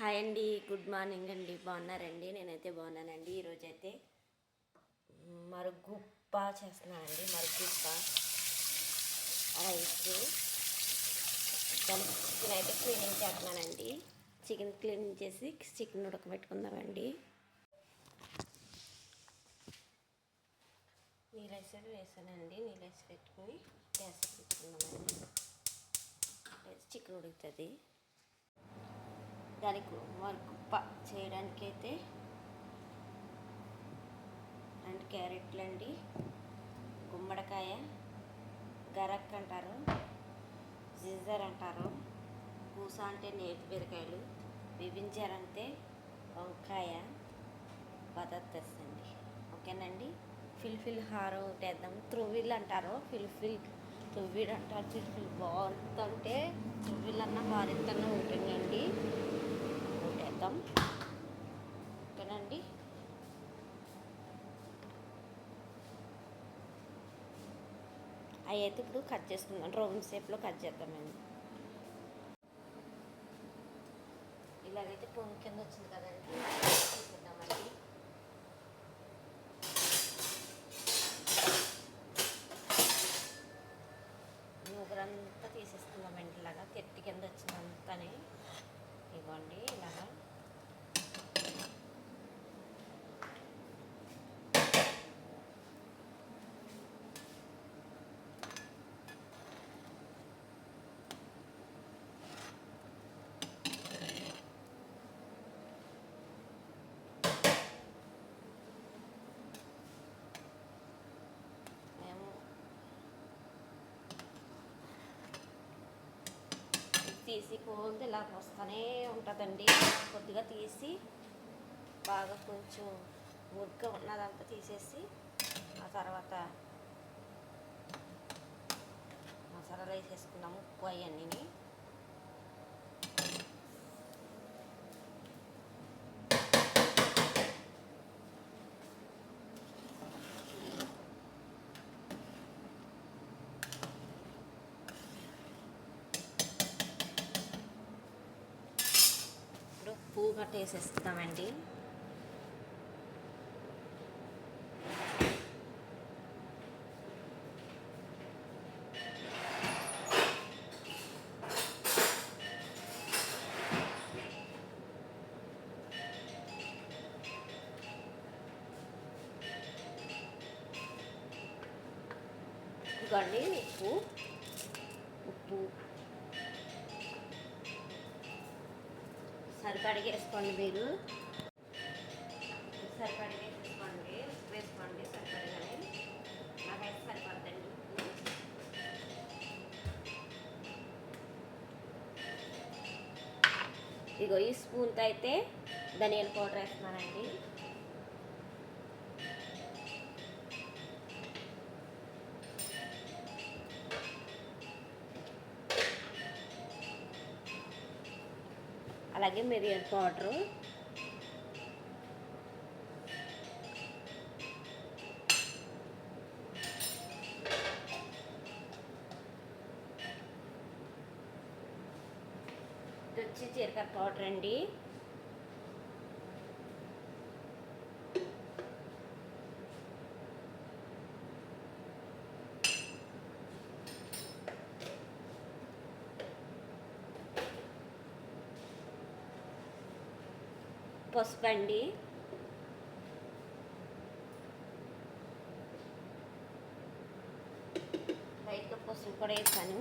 Hi అండి good morning అండి. బాగున్నారండి? నేనైతే బాగున్నానండి. ఈరోజు అయితే మరుగుప్ప చేస్తున్నానండి. మరుగుప్ప రైస్ దానికి చికెన్ అయితే క్లీనింగ్ చేస్తున్నానండి. చికెన్ క్లీనింగ్ చేసి చికెన్ ఉడకబెట్టుకుందామండి. నీళ్ళేసి వేసానండి. నీళ్ళేసి పెట్టుకుని గ్యాస్ పెట్టుకుందామండి. చికెన్ ఉడుకుతుంది. దానికి వర్క్ చేయడానికి అయితే అండ్ క్యారెట్లు అండి. గుమ్మడికాయ గరక్ అంటారు జిజర్ అంటారు పూస అంటే నేతి బీరకాయలు బిబించారు అంటే వంకాయ బదత్తస్ అండి. ఓకేనండి? ఫిల్ఫిల్ హారం ఒకటి వేద్దాం. త్రువిల్ అంటారు. ఫిల్ఫిల్ తువ్విడ్ అంటారు. ఫిల్ఫిల్ బాగుంటుంటే త్రువిల్ అన్న బారిద్దన్న ఉంటుందండి. చేద్దాం. ఓకేనండి. అవి అయితే ఇప్పుడు కట్ చేసుకుందాం. రౌండ్ షేప్లో కట్ చేద్దామండి ఇలాగైతే పొంగి కింద వచ్చింది కదండి తీసేద్దామండి నూగురంతా తీసేసుకుందామండి ఇలాగా తెట్టి కింద వచ్చిందంతానే ఇవ్వండి ఇలాగా మేము తీసి కోల్ది ఇలా వస్తూనే ఉంటుందండి. కొద్దిగా తీసి బాగా కొంచెం ఉడక ఉన్నదంతా తీసేసి ఆ తర్వాత మసాలాలు వేసేసుకున్నాము ఉప్పు అవన్నీ ఇప్పుడు పువ్వు గట్ట వేసేస్తామండి ఇదిగోండి ఉప్పు కడిగేసుకోండి మీరు. సరిపడి వేసుకోండి ఉప్పు వేసుకోండి సరిపడగానే. నాకైతే సరిపడదండి. ఉప్పు ఇగో ఈ స్పూన్తో అయితే ధనియాల పౌడర్ వేస్తున్నానండి. అలాగే మిరియాల పౌడరు. ఇది వచ్చి జీలకర్ర పౌడర్ అండి పసుపు అండి లైట్గా పసుపు కూడా వేసాను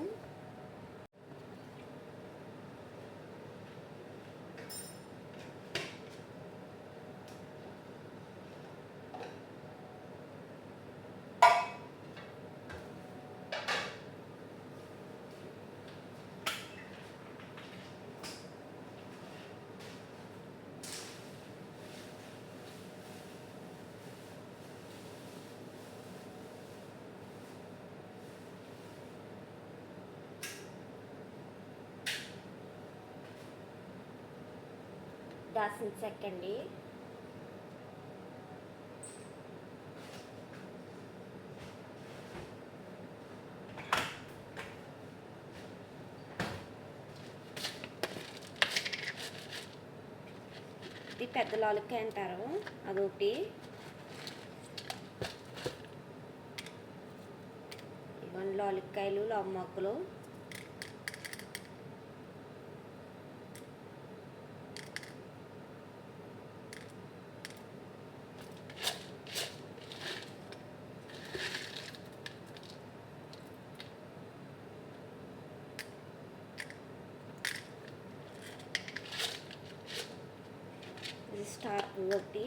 దాల్చిన ఇది పెద్ద లాలిక్కాయ అంటారు అదొకటి. ఇవన్నీ లాలిక్కాయలు లవ్ మొక్కలు ఇది స్టార్ పువ్వు ఒకటి.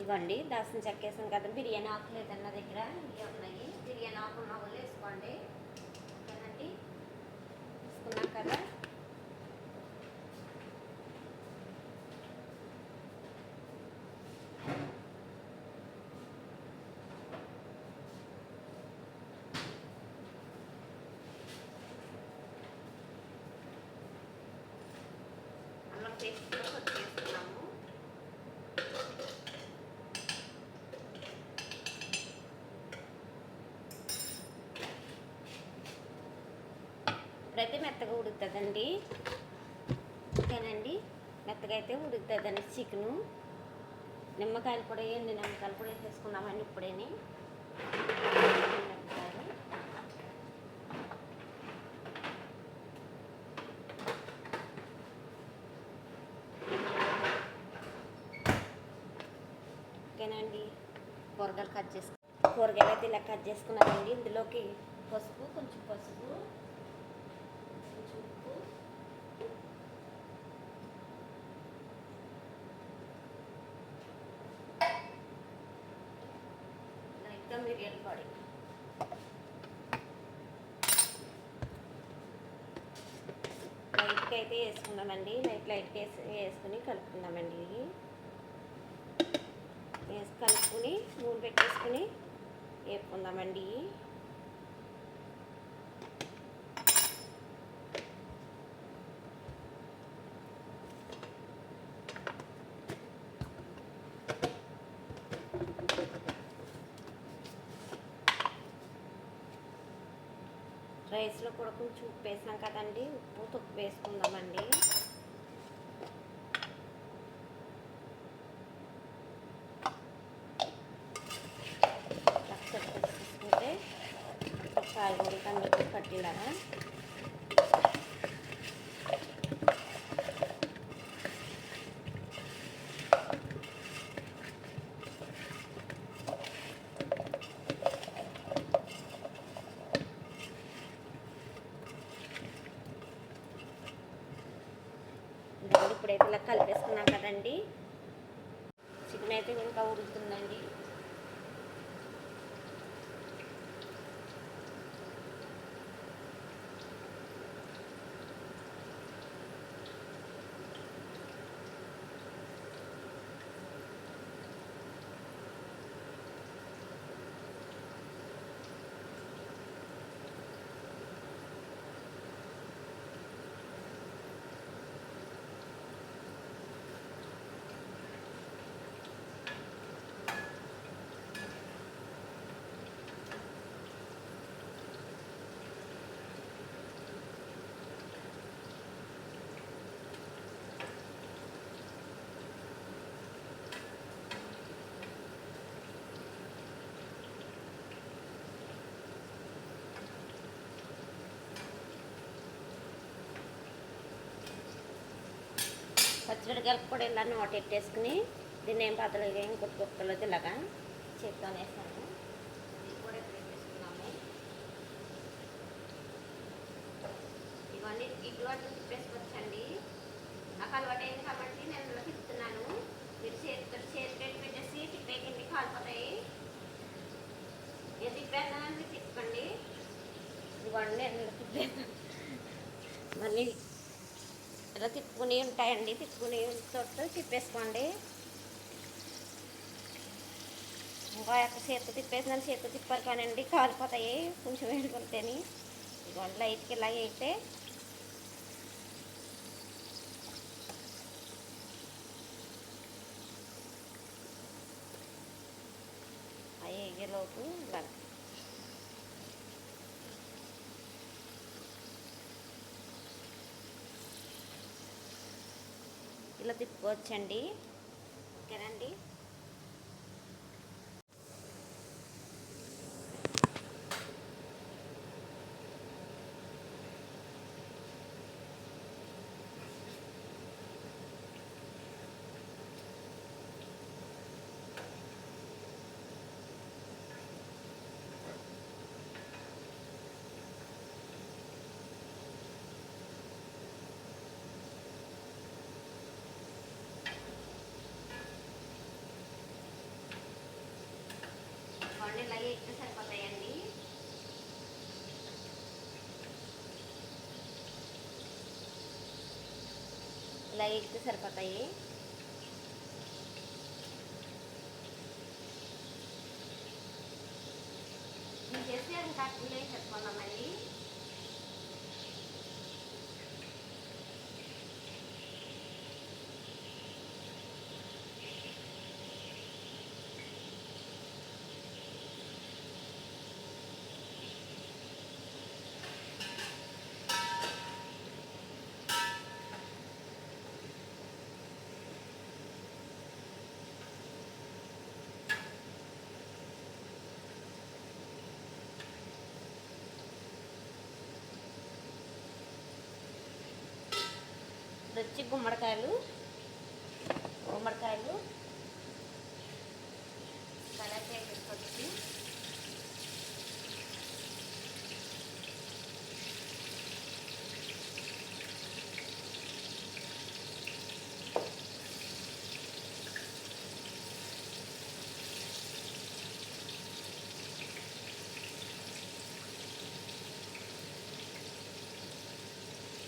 ఇవ్వండి దాసం చెక్కేసాం కదా బిర్యానీ ఆకులు ఏదన్నా దగ్గర? ఇవి ఉన్నాయి. బిర్యానీ ఆకులు ఉన్న వాళ్ళు వేసుకోండి ఓకేనండి తీసుకున్నాం కదా అల్లం పేస్ట్ కూడా కొంచెం వేసుకున్నాము అయితే మెత్తగా ఉడుకుతుందండి. ఓకేనండి? మెత్తగా అయితే ఉడుకుతుందండి చికెను. నిమ్మకాయలు కూడా వేయండి నిమ్మకాయలు కూడా వేసేసుకున్నామండి ఇప్పుడేని. ఓకేనండి? కూరగాయలు కట్ చేసుకు కూరగాయలు అయితే ఇలా కట్ చేసుకున్నానండి. ఇందులోకి పసుపు కొంచెం పసుపు కొంచెం ఉప్పు లైట్గా మిరియాల పొడి లైట్గా అయితే వేసుకున్నామండి లైట్ లైట్గా వేసి వేసుకుని కలుపుకుందామండి. వేసి కలుపుకుని నూనె పెట్టేసుకుని వేపుకుందామండి. రైస్లో కూడా కొంచెం ఉప్పు వేసాం కదండి. ఉప్పు తుప్పు వేసుకుందామండి. ఒకసారి కూడా కందుకు కట్టిలాగా ఇదిగోండి ఇప్పుడైతే ఇలా కలిపేసుకున్నాం కదండి చికెన్ అయితే ఇంకా ఉడుకుతుందండి పచ్చడి కూడా ఇలా నోట పెట్టేసుకుని దీన్ని ఏం పద్ధతిగా ఏం కుక్కలు ఇలాగా. చేత్తో వేసాను ఇది కూడా ఇప్పుడు పెట్టేసుకున్నాము ఇవన్నీ ఇటువంటి తిప్పేసుకోవచ్చండి నాకు అలవాటు అయింది కాబట్టి నేను ఇందులో తిప్పుతున్నాను మీరు చేతితో చేతి పెట్టి పెట్టేసి తిప్పేకండి కాలిపోతాయి ఏ తిప్పేద్దామని తిప్పండి ఇవన్నీ నేను ఇందులో తిప్పేస్తాను మళ్ళీ ఇలా తిప్పుకుని ఉంటాయండి తిప్పుకుని చోట తిప్పేసుకోండి. ఇంకా యొక్క చేత్తో తిప్పేసిన చేత్తో తిప్పారు కానండి కాలిపోతాయి కొంచెం వేడుకుంటేని. ఇదిగోండి లైట్కి ఇలా అయితే అవి ఎగేలోపు ఇలా ఇట్లా తిప్పుకోవచ్చండి. ఓకేనండి కొన్ని ఇలాగే ఎక్కువ సరిపోతాయండి ఇలా వేస్తే సరిపోతాయి. ఇది చేస్తే ఇంకా అట్లే చెప్పుకున్నాం మళ్ళీ ఇది వచ్చి గుమ్మడికాయలు గుమ్మడికాయలు కలర్ చేసుకొచ్చి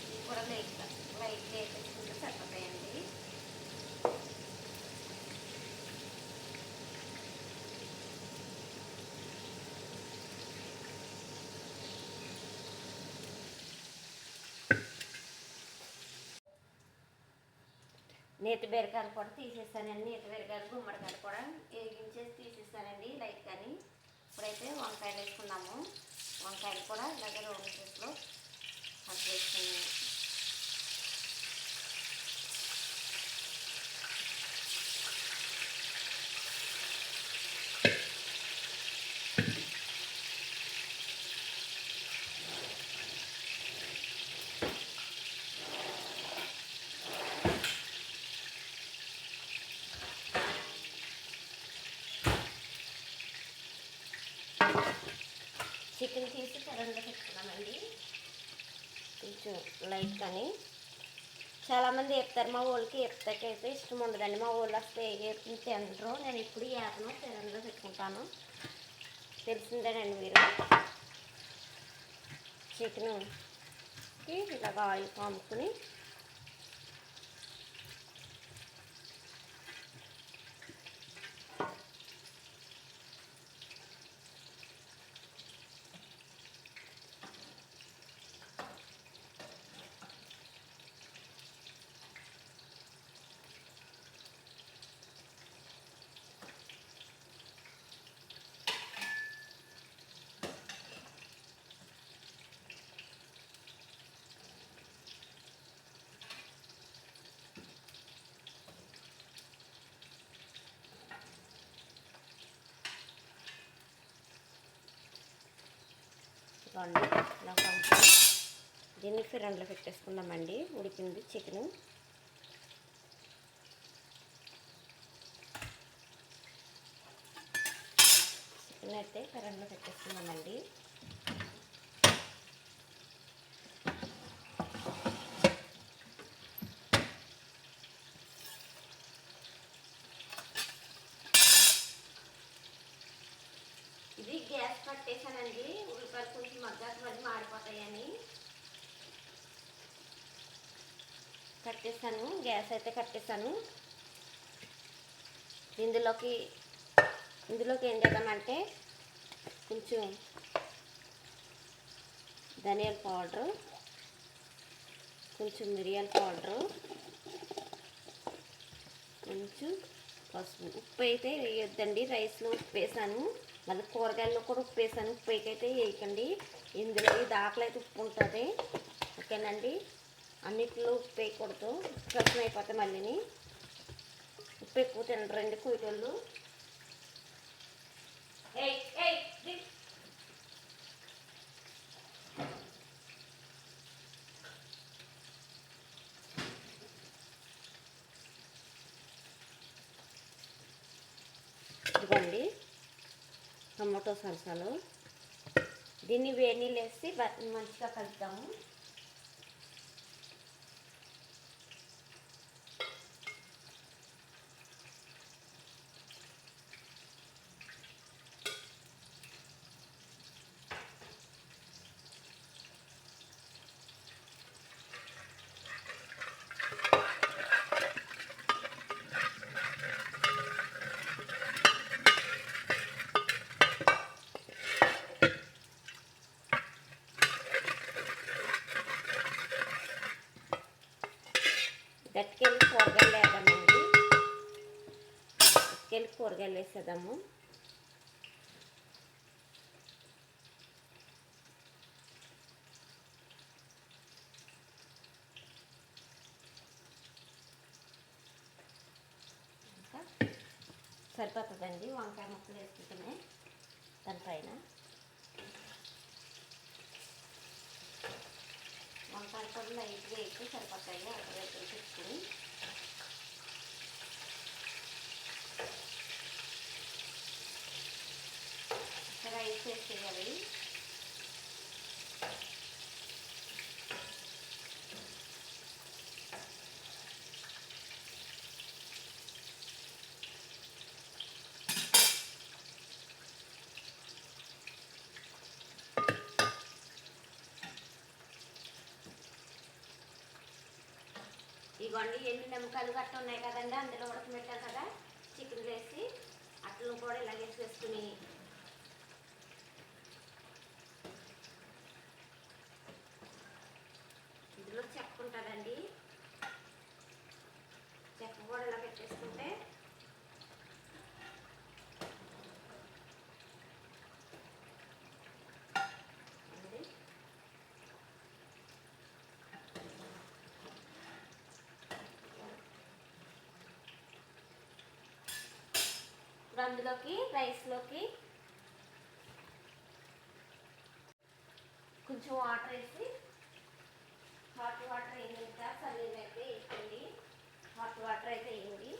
ఇవి కూడా లైట్గా లైట్గా వేసేసుకుంటే సరిపోతాయండి నేతి బీరకాయలు కూడా తీసేస్తానండి నేతి బీరకాయలు గుమ్మడికాయలు కూడా వేగించేసి తీసేస్తానండి లైట్ కానీ ఇప్పుడైతే వంకాయలు వేసుకున్నాము వంకాయలు కూడా ఇలాగే రౌండ్ షేప్లో కట్ చేసుకున్నాము చికెన్ తీసి కరెంట్లో పెట్టుకున్నామండి. కొంచెం లైట్ కానీ. చాలామంది చెప్తారు మా వాళ్ళకి చెప్తాకైతే ఇష్టం ఉండదండి. మా వాళ్ళు అసలు ఏ తినరు. నేను ఇప్పుడు ఏపను కరెంట్లో పెట్టుకుంటాను. తెలిసిందేనండి మీరు? చికెన్కి ఇలాగ ఆయిల్ పాముకుని ఇదిగోండి ఇలా కొంచెం దీనికి ఫిరండ్లో పెట్టేసుకుందామండి. ఉడికింది చికెను. చికెన్ అయితే ఫిరండ్లో పెట్టేసుకుందామండి ఇది గ్యాస్ కట్టేసానండి ఉల్లిపాయలు కొంచెం మగ్గాక మళ్ళీ మాడిపోతాయని కట్టేసాను గ్యాస్ అయితే కట్టేసాను ఇందులోకి ఇందులోకి ఏం చేద్దామంటే కొంచెం ధనియాల పౌడరు కొంచెం మిరియాల పౌడరు కొంచెం పసుపు. ఉప్పు అయితే వేయొద్దండి రైస్లో ఉప్పు వేసాను. మళ్ళీ కూరగాయల్లో కూడా ఉప్పు వేసాను. ఉప్పు అయితే వేయకండి. ఇందులో ఇది ఆకలి అయితే ఉప్పు ఉంటుంది. ఓకేనండి? అన్నిట్లో ఉప్పు వేయకూడదు రసం అయిపోతే మళ్ళీని ఉప్పు ఎక్కువ తినరండి కూయటోళ్ళు. ఇదిగోండి టమాటో సల్సాలు. దీన్ని వేడి నీళ్ళు వేసి మంచిగా కలుపుతాము గట్టికెళ్ళి కూరగాయలు వేద్దామండి గట్టికెళ్ళి కూరగాయలు వేసేద్దాము ఇంకా సరిపోతుందండి వంకాయ ముక్కలు వేసుకుంటున్నాయి దానిపైన వంకాయ కూడా లైట్గా వేసి సరిపోతాయి అక్కడ పెట్టుకుని చేయాలి. ఇవ్వండి ఎన్ని నిమ్మకాయలు గట్ట ఉన్నాయి కదండి? అందులో ఉడకబెట్టాం కదా చికెన్ వేసి అట్లను కూడా ఇలా వేసేసుకుని ఇందులో చెక్క ఉంటుందండి చెక్క కూడా ఇలా పెట్టేసుకుంటే ఉంది. ఇప్పుడు అందులోకి రైస్లోకి కొంచెం వాటర్ వేసి హాట్ వాటర్ వేయక చల్లీలు అయితే వేసుకోండి హాట్ వాటర్ అయితే వేయండి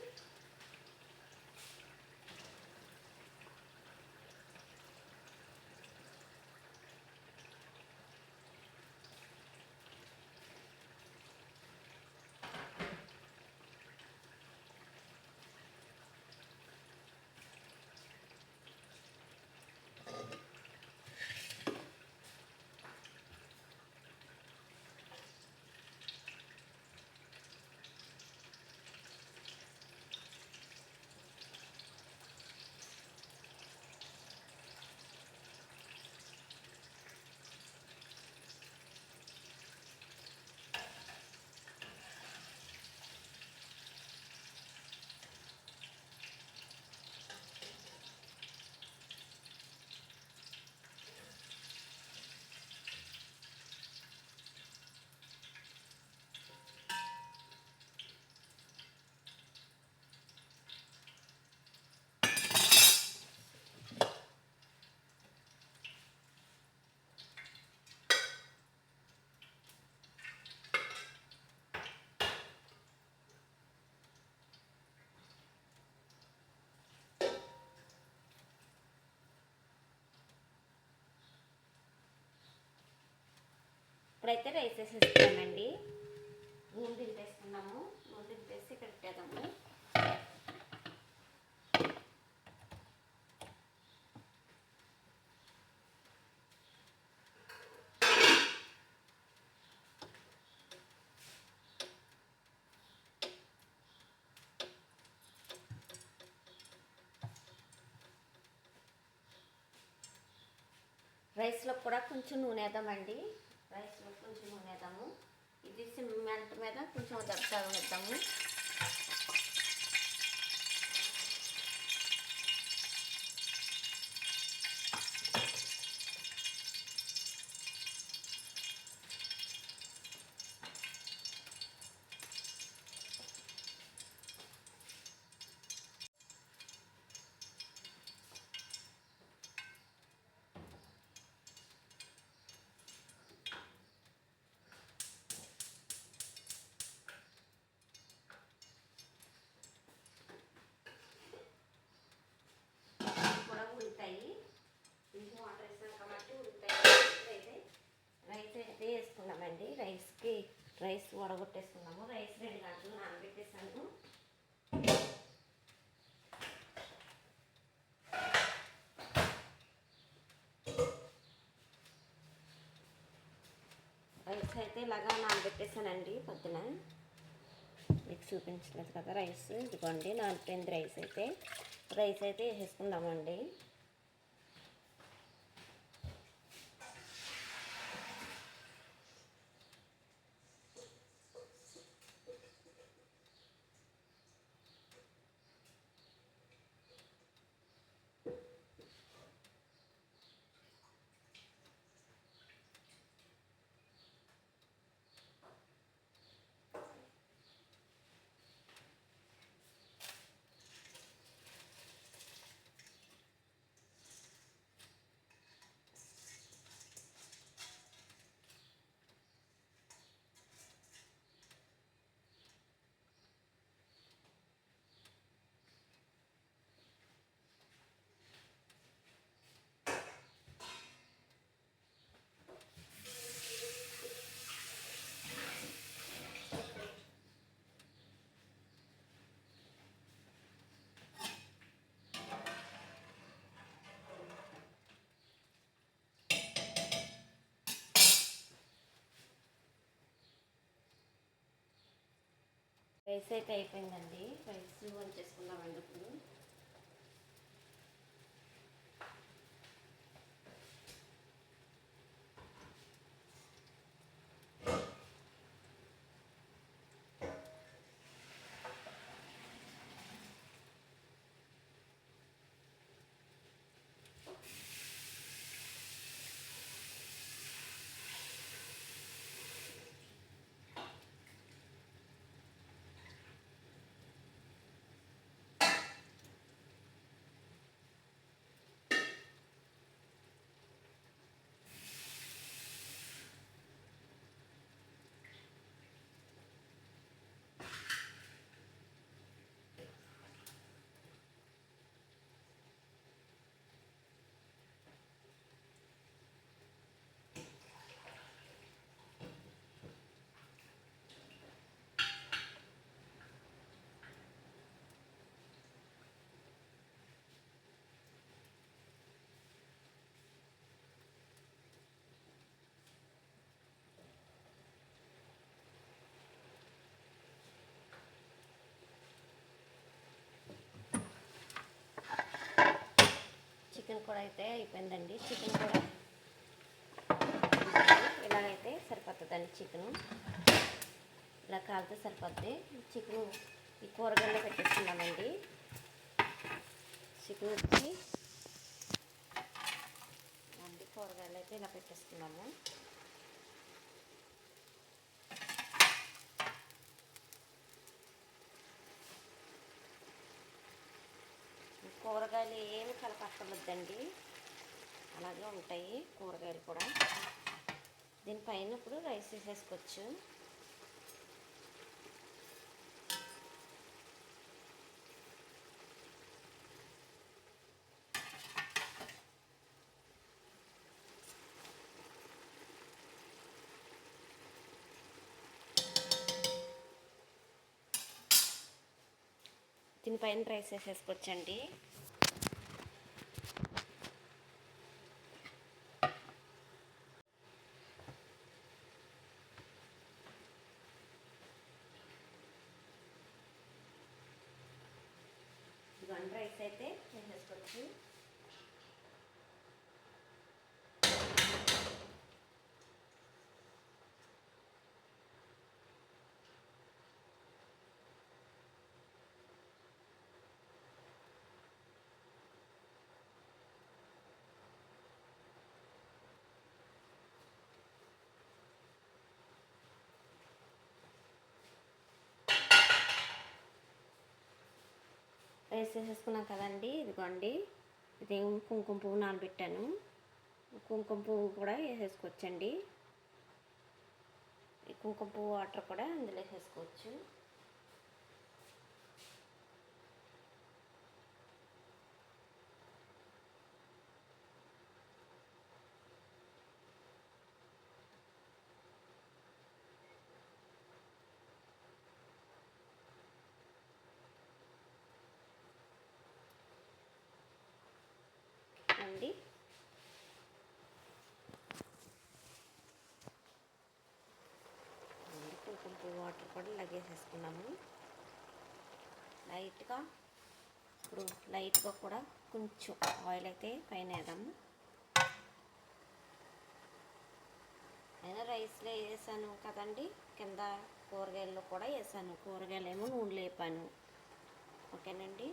ఇప్పుడైతే రైస్ వేసేస్తామండి నూనె దింపేసుకున్నాము. నూనె దింపేసి పెట్టేదాము రైస్లో కూడా కొంచెం నూనె వేద్దామండి. రైస్లో కొంచెం వేద్దాము. ఇది సిమెంట్ మీద కొంచెం దెబ్బ వేద్దాము రైస్ వడగొట్టేసుకున్నాము రైస్ రెండు గంటలు నానబెట్టేసాను రైస్ అయితే ఇలాగా నానబెట్టేసానండి పొద్దున మీకు చూపించలేదు కదా రైస్. ఇదిగోండి నానిపోయింది రైస్ అయితే. రైస్ అయితే వేసేసుకుందామండి. రైస్ అయితే అయిపోయిందండి. రైస్ వంచేసుకుందాం ఇప్పుడు చికెన్ కూడా అయితే అయిపోయిందండి చికెన్ కూడా. ఇలాగైతే సరిపోతుందండి చికెను. ఇలా కాలితే సరిపోద్ది. చికెన్ ఈ కూరగాయలు పెట్టేసుకున్నామండి చికెన్ వచ్చి అండి కూరగాయలు అయితే ఇలా పెట్టేసుకున్నాము కూరగాయలు ఏమి అక్కర్లేదండి అలాగే ఉంటాయి కూరగాయలు కూడా. దీనిపైన ఇప్పుడు రైస్ వేసేసుకోవచ్చు దీనిపైన రైస్ వేసేసుకోవచ్చండి వన్ రైస్ అయితే వేసేసుకోవచ్చు రైస్ చేసేసుకున్నాం కదండి ఇదిగోండి. ఇది కుంకుమ పువ్వు నానబెట్టాను. కుంకుమ పువ్వు కూడా వేసేసుకోవచ్చండి. కుంకుమ పువ్వు వాటర్ కూడా అందులో వేసేసుకోవచ్చు. వేసేసుకున్నాము లైట్గా ఇప్పుడు లైట్గా కూడా కొంచెం ఆయిల్ అయితే పైన వేద్దాము. అయినా రైస్లో వేసాను కదండి కింద కూరగాయల్లో కూడా వేసాను. కూరగాయలు ఏమో లేపాను. వేపాను ఓకేనండి?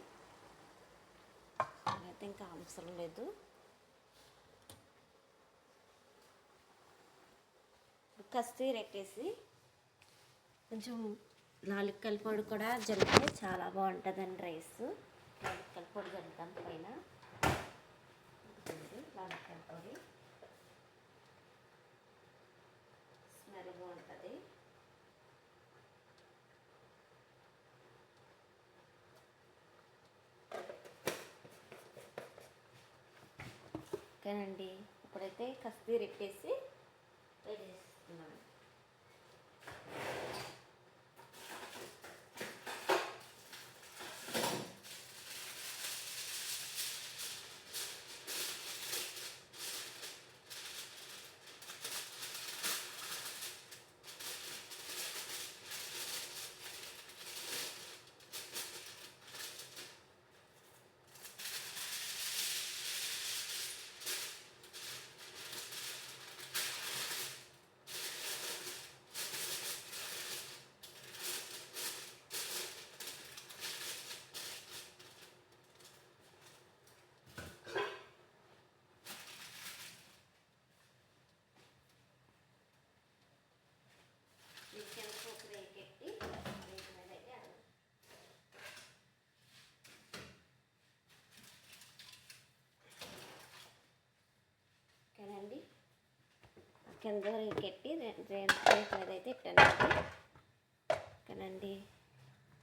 అయితే ఇంకా అవసరం లేదు. కస్తూరి రెట్టేసి కొంచెం లాలిక్కల పొడి కూడా జరిగితే చాలా బాగుంటుందండి రైస్. లాలిక్కల పొడి జరుగుతాం పైన. లాలిక్కల పొడి. స్మెల్ బాగుంటుంది. ఓకేనండి ఇప్పుడైతే కస్తీ రెట్టేసి రెడీ చేసుకున్నాను కింద పోపు రేకెట్టి రేకు మీద అయితే అన్నం. ఓకేనండి కింద రేకెట్టి రే- అయితే ఇట్టానండి. ఓకేనండి.